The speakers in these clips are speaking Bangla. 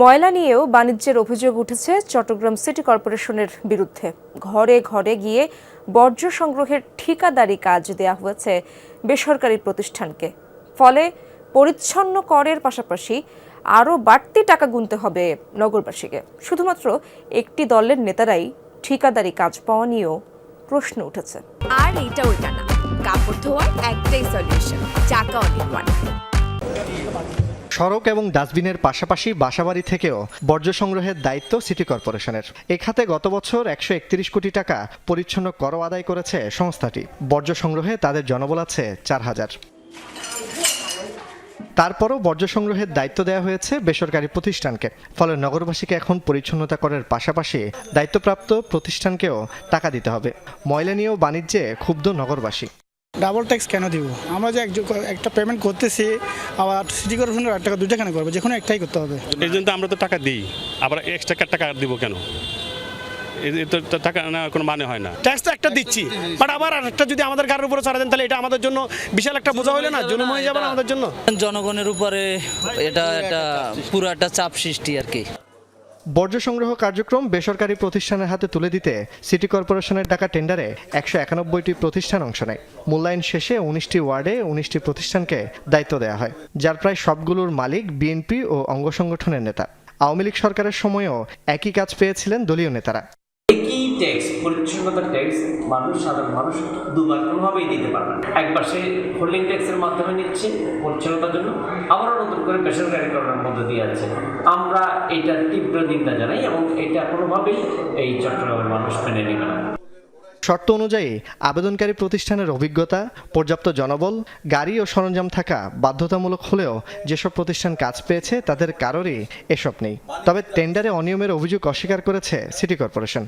ময়লা নিয়েও বাণিজ্যের অভিযোগ উঠেছে চট্টগ্রাম সিটি কর্পোরেশনের বিরুদ্ধে। ঘরে ঘরে গিয়ে বর্জ্য সংগ্রহের ঠিকাদারি কাজ দেয়া হয়েছে বেসরকারি প্রতিষ্ঠানকে। ফলে পরিচ্ছন্ন করের পাশাপাশি আরও বাড়তি টাকা গুনতে হবে নগরবাসীকে। শুধুমাত্র একটি দলের নেতারাই ঠিকাদারি কাজ পাওয়া নিয়েও প্রশ্ন উঠেছে। আর এইটা ওইটা না। কাপড় ধোয়ার একটাই সলিউশন চাকা অনেক সড়ক এবং ডাস্টবিনের পাশাপাশি বাসাবাড়ি থেকেও বর্জ্য সংগ্রহের দায়িত্ব সিটি কর্পোরেশনের। এ খাতে গত বছর একশো একত্রিশ কোটি টাকা পরিচ্ছন্ন কর আদায় করেছে সংস্থাটি। বর্জ্য সংগ্রহে তাদের জনবল আছে চার হাজার। তারপরও বর্জ্য সংগ্রহের দায়িত্ব দেওয়া হয়েছে বেসরকারি প্রতিষ্ঠানকে। ফলে নগরবাসীকে এখন পরিচ্ছন্নতা করার পাশাপাশি দায়িত্বপ্রাপ্ত প্রতিষ্ঠানকেও টাকা দিতে হবে। ময়লা নিয়েও বাণিজ্যে ক্ষুব্ধ নগরবাসী। ডাবল ট্যাক্স কেন দিব? আমরা যে একটা পেমেন্ট করতেছি আবার সিটি কর্পোরেশনের এক টাকা দুইটা কেন করব? যে কোনো একটাই করতে হবে। এই জন্য তো আমরা তো টাকা দিই। আবার এক্সট্রা টাকা দিব কেন? টাকা না কোনো মানে হয় না। ট্যাক্স তো একটা দিচ্ছি বাট আবার একটা যদি আমাদের গাড়ির উপরে ছাড়া দেন তাহলে এটা আমাদের জন্য বিশাল একটা বোঝা হইলে না? জন্ম হয়ে যাবে আমাদের জন্য? জনগণের উপরে এটা একটা পুরো একটা চাপ সৃষ্টি আর কি। বর্জ্য সংগ্রহ কার্যক্রম বেসরকারি প্রতিষ্ঠানের হাতে তুলে দিতে সিটি কর্পোরেশনের ডাকা টেন্ডারে একশো একানব্বইটি প্রতিষ্ঠান অংশ নেয়। মূল্যায়ন শেষে উনিশটি ওয়ার্ডে উনিশটি প্রতিষ্ঠানকে দায়িত্ব দেওয়া হয়, যার প্রায় সবগুলোর মালিক বিএনপি ও অঙ্গ সংগঠনের নেতা। আওয়ামী লীগ সরকারের সময়েও একই কাজ পেয়েছিলেন দলীয় নেতারা। ট্যাক্স পরিচ্ছন্নতার ট্যাক্স মানুষ, সাধারণ মানুষ দুবার কোনোভাবেই দিতে পারবে না। একবার সে হোল্ডিং ট্যাক্সের মাধ্যমে নিচ্ছে পরিচ্ছন্নতার জন্য আবারও নতুন করে বেসরকারিকরণের মধ্য দিয়ে যাচ্ছে। আমরা এটার তীব্র নিন্দা জানাই এবং এটা কোনোভাবেই এই চট্টগ্রামের মানুষ মেনে নেবে না। শর্ত অনুযায়ী আবেদনকারী প্রতিষ্ঠানের অভিজ্ঞতা, পর্যাপ্ত জনবল, গাড়ি ও সরঞ্জাম থাকা বাধ্যতামূলক হলেও যেসব প্রতিষ্ঠান কাজ পেয়েছে তাদের কারোরই এসব নেই। তবে টেন্ডারে অনিয়মের অভিযোগ অস্বীকার করেছে সিটি কর্পোরেশন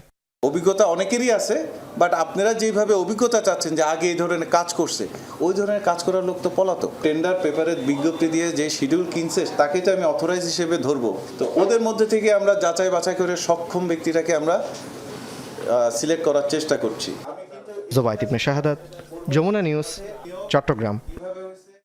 অভিজ্ঞতা অনেকেরই আছে বাট আপনারা যেভাবে অভিজ্ঞতা চাচ্ছেন যে আগে এই ধরনের কাজ করছে, ওই ধরনের কাজ করার লোক তো পলাতক। টেন্ডার পেপারে বিজ্ঞপ্তি দিয়ে যে শিডিউল কিনছে, তাকে তো আমি অথরাইজ হিসেবে ধরবো। তো ওদের মধ্যে থেকে আমরা যাচাই বাছাই করে সক্ষম ব্যক্তিটাকে আমরা সিলেক্ট করার চেষ্টা করছি। ইবনে শাহাদাত, যমুনা নিউজ, চট্টগ্রাম।